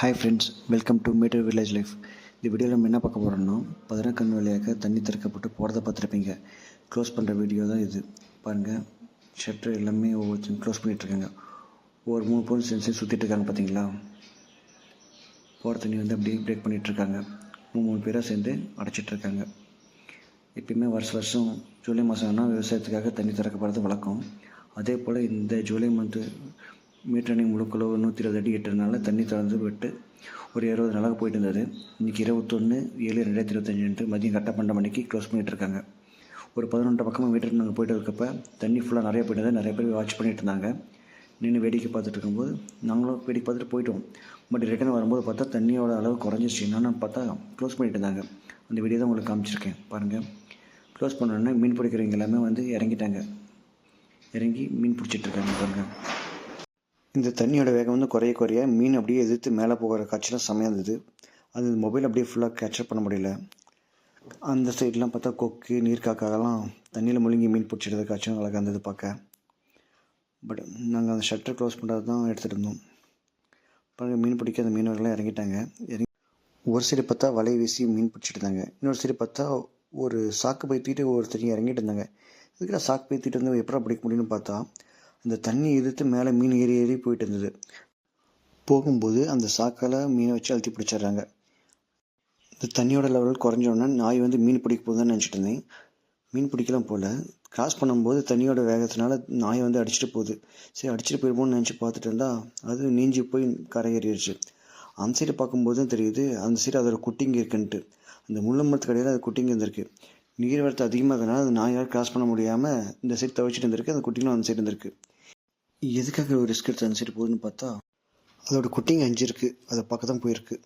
Hi friends welcome to meter village life இந்த வீடியோவில் நம்ம என்ன பார்க்க போகிறோம்னா பதினக்கண் வழியாக தண்ணி திறக்கப்பட்டு போகிறத பார்த்துருப்பீங்க. க்ளோஸ் பண்ணுற வீடியோ தான் இது. பாருங்கள் ஷட்டர் எல்லாமே ஒவ்வொருத்தரும் க்ளோஸ் பண்ணிகிட்ருக்காங்க ஒவ்வொரு மூணு பொருள் சென்சே சுற்றிட்டு இருக்காங்க பார்த்தீங்களா போகிற தண்ணி வந்து அப்படியே பிரேக் பண்ணிகிட்ருக்காங்க மூணு மூணு பேராக சேர்ந்து அடைச்சிட்ருக்காங்க எப்பயுமே வருஷ வருஷம் ஜூலை மாதம் ஆனால் விவசாயத்துக்காக தண்ணி திறக்கப்படுறது வழக்கம். அதே போல் இந்த ஜூலை மந்த்து மீட்டர் அணி முழுக்களோ நூற்றி இருபது அடி எட்டுறதுனால தண்ணி திறந்து விட்டு ஒரு இருபது நாளாக போயிட்டு இருந்தது. இன்றைக்கி இருபத்தொன்று ஏழு ரெண்டாயிரத்தி இருபத்தஞ்சுன்ட்டு மதியம் கரெக்டாக பன்னெண்டு மணிக்கு க்ளோஸ் பண்ணிகிட்டு இருக்காங்க. ஒரு பதினொன்றரை பக்கமாக மீட்டர் நாங்கள் போயிட்டு இருக்கப்போ தண்ணி ஃபுல்லாக நிறைய போயிட்டு நிறைய பேர் வாட்ச் பண்ணிட்டு இருந்தாங்க. நின்று வேடிக்கை பார்த்துட்டு இருக்கும்போது நாங்களும் வேடிக்கை பார்த்துட்டு போயிட்டோம். பட் ரிட்டர்ன் வரும்போது பார்த்தா தண்ணியோட அளவு குறைஞ்சிருச்சு. என்னென்னு பார்த்தா க்ளோஸ் பண்ணிட்டு இருந்தாங்க. அந்த வீடியோ தான் உங்களுக்கு காமிச்சிருக்கேன். பாருங்கள் க்ளோஸ் பண்ணோன்னே மீன் பிடிக்கிறவங்க எல்லாமே வந்து இறங்கிட்டாங்க. இறங்கி மீன் பிடிச்சிட்ருக்காங்க பாருங்கள் இந்த தண்ணியோட வேகம் வந்து குறைய குறைய மீன் அப்படியே எதிர்த்து மேலே போகிற காட்சிலாம் செம்மையாக இருந்தது. அது மொபைல் அப்படியே ஃபுல்லாக கேப்சர் பண்ண முடியல. அந்த சைட்லாம் பார்த்தா கொக்கு நீர்க்காக்காலாம் தண்ணியில் முழுங்கி மீன் பிடிச்சிடுற காட்சியும் அழகாக இருந்தது பார்க்க. பட் நாங்கள் அந்த ஷட்டர் க்ளோஸ் பண்ணுறது தான் எடுத்துகிட்டு இருந்தோம். பாருங்கள் மீன் பிடிக்க அந்த மீனவர்கள்லாம் இறங்கிட்டாங்க. இறங்கி ஒரு சைடு பார்த்தா வலையை வீசி மீன் பிடிச்சிட்டு இருந்தாங்க. இன்னொரு சைடு பார்த்தா ஒரு சாக்கு பைத்திட்டு ஒரு தண்ணி இறங்கிட்டு இருந்தாங்க. இதுக்கெல்லாம் சாக்கு பைத்திட்டு வந்து எப்படா பிடிக்க முடியும்னு பார்த்தா அந்த தண்ணி எதிர்த்து மேலே மீன் ஏறி ஏறி போயிட்டு இருந்தது. போகும்போது அந்த சாக்கால் மீனை வச்சு அழுத்தி பிடிச்சிடுறாங்க. இந்த தண்ணியோட லெவல் குறைஞ்சோடனே நாய் வந்து மீன் பிடிக்க போகுதுன்னு நினச்சிட்டு இருந்தேன். மீன் பிடிக்கலாம் போல். கிராஸ் பண்ணும்போது தண்ணியோட வேகத்தினால நாய் வந்து அடிச்சிட்டு போகுது. சரி அடிச்சிட்டு போயிருமோன்னு நினச்சி பார்த்துட்டு இருந்தா அது நீஞ்சி போய் கரை ஏறிடுச்சு. அந்த சைடு பார்க்கும்போது தான் தெரியுது அந்த சைடு அதோட குட்டிங்க இருக்குன்ட்டு. அந்த முள்ளு மரத்துக்கு இடையில அது குட்டிங்க இருந்திருக்கு. நீர் வரத்து அதிகமாக இருக்கிறனால அது நாயால் கிராஸ் பண்ண முடியாமல் இந்த சைடு தவிச்சிட்டு இருந்திருக்கு அந்த குட்டிங்களும் அந்த சைடு இருந்திருக்கு. எதுக்காக ஒரு ரிஸ்க் எடுத்து அனுப்பிச்சிட்டு போகுதுன்னு பார்த்தா அதோட குட்டிங்க அஞ்சு இருக்குது அதை பார்க்க தான் போயிருக்கு.